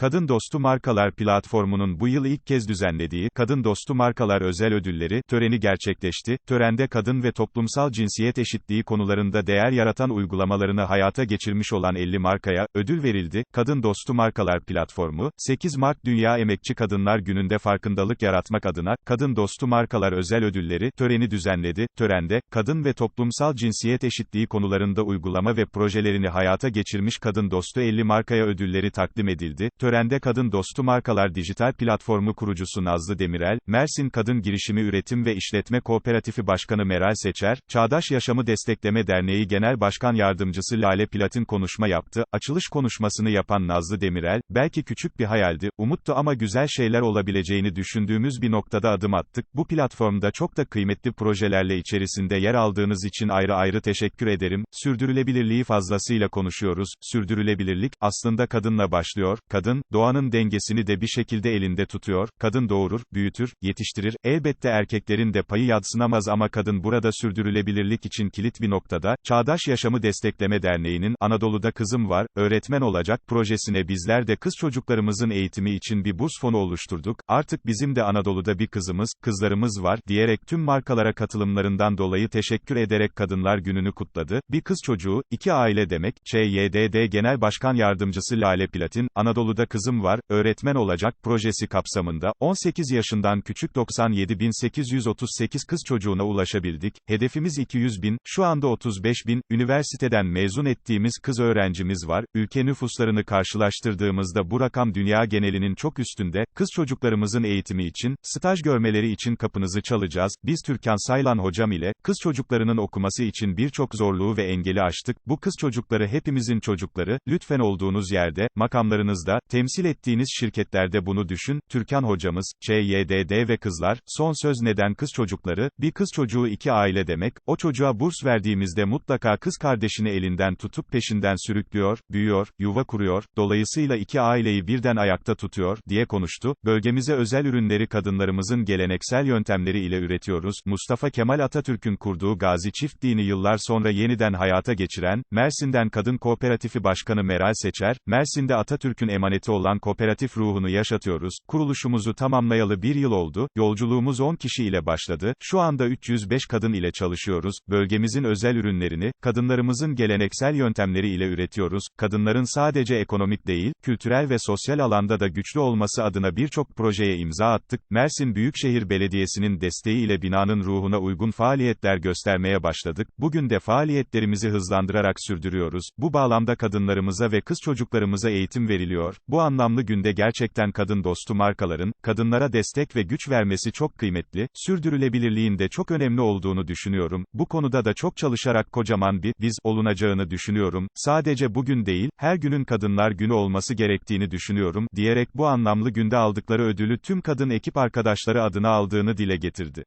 Kadın Dostu Markalar platformunun bu yıl ilk kez düzenlediği Kadın Dostu Markalar Özel Ödülleri töreni gerçekleşti. Törende kadın ve toplumsal cinsiyet eşitliği konularında değer yaratan uygulamalarını hayata geçirmiş olan 50 markaya ödül verildi. Kadın Dostu Markalar platformu 8 Mart Dünya Emekçi Kadınlar Günü'nde farkındalık yaratmak adına Kadın Dostu Markalar Özel Ödülleri töreni düzenledi. Törende kadın ve toplumsal cinsiyet eşitliği konularında uygulama ve projelerini hayata geçirmiş Kadın Dostu 50 markaya ödülleri takdim edildi. Törende Kadın Dostu Markalar Dijital Platformu kurucusu Nazlı Demirel, Mersin Kadın Girişimi Üretim ve İşletme Kooperatifi Başkanı Meral Seçer, Çağdaş Yaşamı Destekleme Derneği Genel Başkan Yardımcısı Lale Platin konuşma yaptı. Açılış konuşmasını yapan Nazlı Demirel, belki küçük bir hayaldi, umuttu ama güzel şeyler olabileceğini düşündüğümüz bir noktada adım attık. Bu platformda çok da kıymetli projelerle içerisinde yer aldığınız için ayrı ayrı teşekkür ederim. Sürdürülebilirliği fazlasıyla konuşuyoruz. Sürdürülebilirlik, aslında kadınla başlıyor. Kadın, doğanın dengesini de bir şekilde elinde tutuyor. Kadın doğurur, büyütür, yetiştirir. Elbette erkeklerin de payı yadsınamaz ama kadın burada sürdürülebilirlik için kilit bir noktada. Çağdaş Yaşamı Destekleme Derneği'nin Anadolu'da Kızım Var, öğretmen olacak projesine bizler de kız çocuklarımızın eğitimi için bir burs fonu oluşturduk. Artık bizim de Anadolu'da bir kızımız, kızlarımız var, diyerek tüm markalara katılımlarından dolayı teşekkür ederek Kadınlar Günü'nü kutladı. Bir kız çocuğu, iki aile demek, ÇYDD Genel Başkan Yardımcısı Lale Platin, Anadolu'da Kızım Var, öğretmen olacak projesi kapsamında, 18 yaşından küçük 97.838 kız çocuğuna ulaşabildik. Hedefimiz 200 bin, şu anda 35 bin, üniversiteden mezun ettiğimiz kız öğrencimiz var. Ülke nüfuslarını karşılaştırdığımızda bu rakam dünya genelinin çok üstünde. Kız çocuklarımızın eğitimi için, staj görmeleri için kapınızı çalacağız. Biz Türkan Saylan hocam ile, kız çocuklarının okuması için birçok zorluğu ve engeli aştık. Bu kız çocukları hepimizin çocukları, lütfen olduğunuz yerde, makamlarınızda, temsil ettiğiniz şirketlerde bunu düşün. Türkan hocamız, ÇYDD ve kızlar, son söz neden kız çocukları, bir kız çocuğu iki aile demek, o çocuğa burs verdiğimizde mutlaka kız kardeşini elinden tutup peşinden sürüklüyor, büyüyor, yuva kuruyor, dolayısıyla iki aileyi birden ayakta tutuyor, diye konuştu. Bölgemize özel ürünleri kadınlarımızın geleneksel yöntemleri ile üretiyoruz. Mustafa Kemal Atatürk'ün kurduğu Gazi Çiftliği'ni yıllar sonra yeniden hayata geçiren, Mersin'den Kadın Kooperatifi Başkanı Meral Seçer, Mersin'de Atatürk'ün emaneti olan kooperatif ruhunu yaşatıyoruz. Kuruluşumuzu tamamlayalı bir yıl oldu, yolculuğumuz 10 kişi ile başladı, şu anda 305 kadın ile çalışıyoruz, bölgemizin özel ürünlerini, kadınlarımızın geleneksel yöntemleri ile üretiyoruz, kadınların sadece ekonomik değil, kültürel ve sosyal alanda da güçlü olması adına birçok projeye imza attık, Mersin Büyükşehir Belediyesi'nin desteğiyle binanın ruhuna uygun faaliyetler göstermeye başladık, bugün de faaliyetlerimizi hızlandırarak sürdürüyoruz, bu bağlamda kadınlarımıza ve kız çocuklarımıza eğitim veriliyor, bu anlamlı günde gerçekten kadın dostu markaların, kadınlara destek ve güç vermesi çok kıymetli, sürdürülebilirliğin de çok önemli olduğunu düşünüyorum, bu konuda da çok çalışarak kocaman bir, biz, olunacağını düşünüyorum, sadece bugün değil, her günün kadınlar günü olması gerektiğini düşünüyorum, diyerek bu anlamlı günde aldıkları ödülü tüm kadın ekip arkadaşları adına aldığını dile getirdi.